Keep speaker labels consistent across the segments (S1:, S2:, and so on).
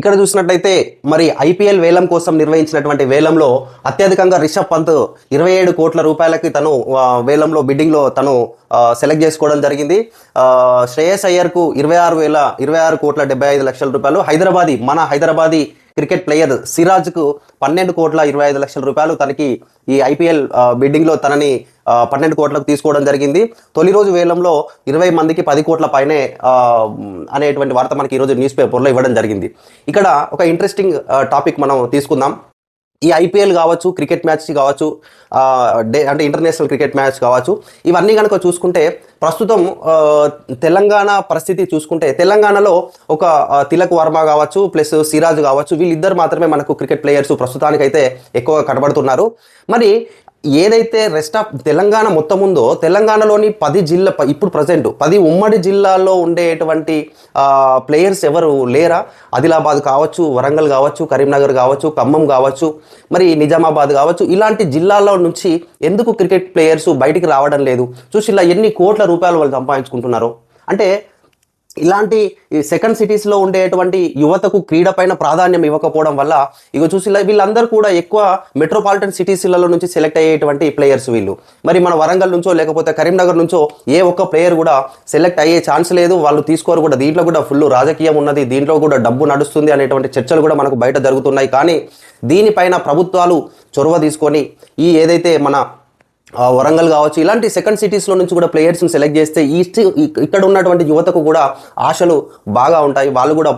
S1: ఇక్కడ చూసినట్టయితే మరి ఐపీఎల్ వేలం కోసం నిర్వహించినటువంటి వేలంలో అత్యధికంగా రిషబ్ పంత్ ఇరవై ఏడు కోట్ల రూపాయలకి తను వేలంలో బిడ్డింగ్లో తను సెలెక్ట్ చేసుకోవడం జరిగింది. శ్రేయస్ అయ్యర్కు ఇరవై ఆరు వేల ఇరవై ఆరు కోట్ల డెబ్బై ఐదు లక్షల రూపాయలు. హైదరాబాదీ మన హైదరాబాదీ క్రికెట్ ప్లేయర్ సిరాజ్కు పన్నెండు కోట్ల ఇరవై ఐదు లక్షల రూపాయలు తనకి ఈ ఐపీఎల్ బిడ్డింగ్లో తనని పన్నెండు కోట్లకు తీసుకోవడం జరిగింది. తొలి రోజు వేలంలో ఇరవై మందికి పది కోట్ల పైనే అనేటువంటి వార్త మనకి ఈరోజు న్యూస్ పేపర్లో ఇవ్వడం జరిగింది. ఇక్కడ ఒక ఇంట్రెస్టింగ్ టాపిక్ మనం తీసుకుందాం. ఈ ఐపీఎల్ కావచ్చు క్రికెట్ మ్యాచ్ కావచ్చు డే అంటే ఇంటర్నేషనల్ క్రికెట్ మ్యాచ్ కావచ్చు ఇవన్నీ కనుక చూసుకుంటే ప్రస్తుతం తెలంగాణ పరిస్థితి చూసుకుంటే తెలంగాణలో ఒక తిలక్ వర్మ కావచ్చు ప్లస్ సిరాజ్ కావచ్చు వీళ్ళిద్దరు మాత్రమే మనకు క్రికెట్ ప్లేయర్స్ ప్రస్తుతానికైతే ఎక్కువగా కనబడుతున్నారు. మరి ఏదైతే రెస్ట్ ఆఫ్ తెలంగాణ మొత్తం ఉందో తెలంగాణలోని పది జిల్లా ఇప్పుడు ప్రజెంట్ పది ఉమ్మడి జిల్లాల్లో ఉండేటువంటి ప్లేయర్స్ ఎవరు లేరా? ఆదిలాబాద్ కావచ్చు వరంగల్ కావచ్చు కరీంనగర్ కావచ్చు ఖమ్మం కావచ్చు మరి నిజామాబాద్ కావచ్చు. ఇలాంటి జిల్లాల్లో నుంచి ఎందుకు క్రికెట్ ప్లేయర్స్ బయటికి రావడం లేదు? చూసి ఇలా ఎన్ని కోట్ల రూపాయలు వాళ్ళు సంపాదించుకుంటున్నారు? అంటే ఇలాంటి ఈ సెకండ్ సిటీస్లో ఉండేటువంటి యువతకు క్రీడ పైన ప్రాధాన్యం ఇవ్వకపోవడం వల్ల ఇక చూసి వీళ్ళందరూ కూడా ఎక్కువ మెట్రోపాలిటన్ సిటీస్లలో నుంచి సెలెక్ట్ అయ్యేటువంటి ప్లేయర్స్ వీళ్ళు. మరి మన వరంగల్ నుంచో లేకపోతే కరీంనగర్ నుంచో ఏ ఒక్క ప్లేయర్ కూడా సెలెక్ట్ అయ్యే ఛాన్స్ లేదు. వాళ్ళు తీసుకోరు కూడా. దీంట్లో కూడా ఫుల్ రాజకీయం ఉన్నది. దీంట్లో కూడా డబ్బు నడుస్తుంది అనేటువంటి చర్చలు కూడా మనకు బయట జరుగుతున్నాయి. కానీ దీనిపైన ప్రభుత్వాలు చొరవ తీసుకొని ఈ ఏదైతే మన వరంగల్ కావచ్చు ఇలాంటి సెకండ్ సిటీస్లో నుంచి కూడా ప్లేయర్స్ని సెలెక్ట్ చేస్తే ఈ ఇక్కడ ఉన్నటువంటి యువతకు కూడా ఆశలు బాగా ఉంటాయి. వాళ్ళు కూడా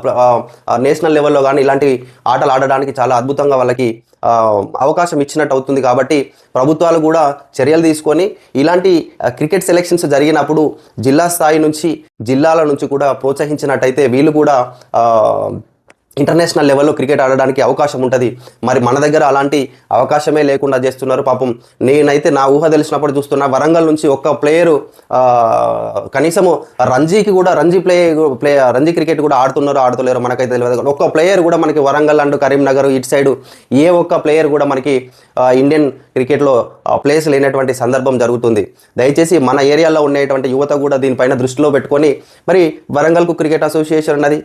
S1: నేషనల్ లెవెల్లో కానీ ఇలాంటి ఆటలు ఆడడానికి చాలా అద్భుతంగా వాళ్ళకి అవకాశం ఇచ్చినట్టు అవుతుంది కాబట్టి ప్రభుత్వాలు కూడా చర్యలు తీసుకొని ఇలాంటి క్రికెట్ సెలెక్షన్స్ జరిగినప్పుడు జిల్లా స్థాయి నుంచి జిల్లాల నుంచి కూడా ప్రోత్సహించినట్టయితే వీళ్ళు కూడా ఇంటర్నేషనల్ లెవెల్లో క్రికెట్ ఆడడానికి అవకాశం ఉంటుంది. మరి మన దగ్గర అలాంటి అవకాశమే లేకుండా చేస్తున్నారు పాపం. నేనైతే నా ఊహ తెలిసినప్పుడు చూస్తున్నా వరంగల్ నుంచి ఒక్క ప్లేయరు కనీసము రంజీకి కూడా Ranji play play Ranji cricket కూడా ఆడుతున్నారు ఆడుతలేరు మనకైతే తెలియదు. ఒక్క ప్లేయర్ కూడా మనకి వరంగల్ అండ్ కరీంనగర్ ఇటు సైడ్ ఏ ఒక్క ప్లేయర్ కూడా మనకి ఇండియన్ క్రికెట్లో ప్లేస్ లేనటువంటి సందర్భం జరుగుతుంది. దయచేసి మన ఏరియాలో ఉండేటువంటి యువత కూడా దీనిపైన దృష్టిలో పెట్టుకొని మరి వరంగల్కు క్రికెట్ అసోసియేషన్ ఉన్నది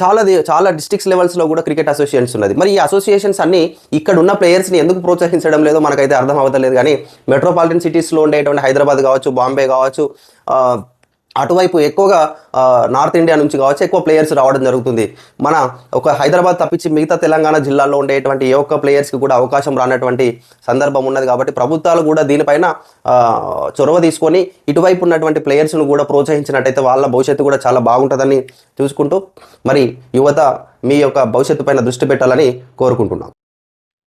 S1: చాలా చాలా డిస్ట్రిక్ట్స్ లెవెల్స్లో కూడా క్రికెట్ అసోసియేషన్స్ ఉన్నది. మరి ఈ అసోసియేషన్స్ అన్ని ఇక్కడ ఉన్న ప్లేయర్స్ని ఎందుకు ప్రోత్సహించడం లేదో మనకైతే అర్థం అవ్వట్లేదు కానీ మెట్రోపాలిటన్ సిటీస్లో ఉండేటువంటి హైదరాబాద్ కావచ్చు బాంబే కావచ్చు అటువైపు ఎక్కువగా నార్త్ ఇండియా నుంచి కావచ్చు ఎక్కువ ప్లేయర్స్ రావడం జరుగుతుంది. మన ఒక హైదరాబాద్ తప్పించి మిగతా తెలంగాణ జిల్లాలో ఉండేటువంటి ఏ ఒక్క ప్లేయర్స్కి కూడా అవకాశం రానటువంటి సందర్భం ఉన్నది కాబట్టి ప్రభుత్వాలు కూడా దీనిపైన చొరవ తీసుకొని ఇటువైపు ఉన్నటువంటి ప్లేయర్స్ను కూడా ప్రోత్సహించినట్టయితే వాళ్ళ భవిష్యత్తు కూడా చాలా బాగుంటుందని చూసుకుంటూ మరి యువత మీ యొక్క భవిష్యత్తు పైన దృష్టి పెట్టాలని కోరుకుంటున్నాం.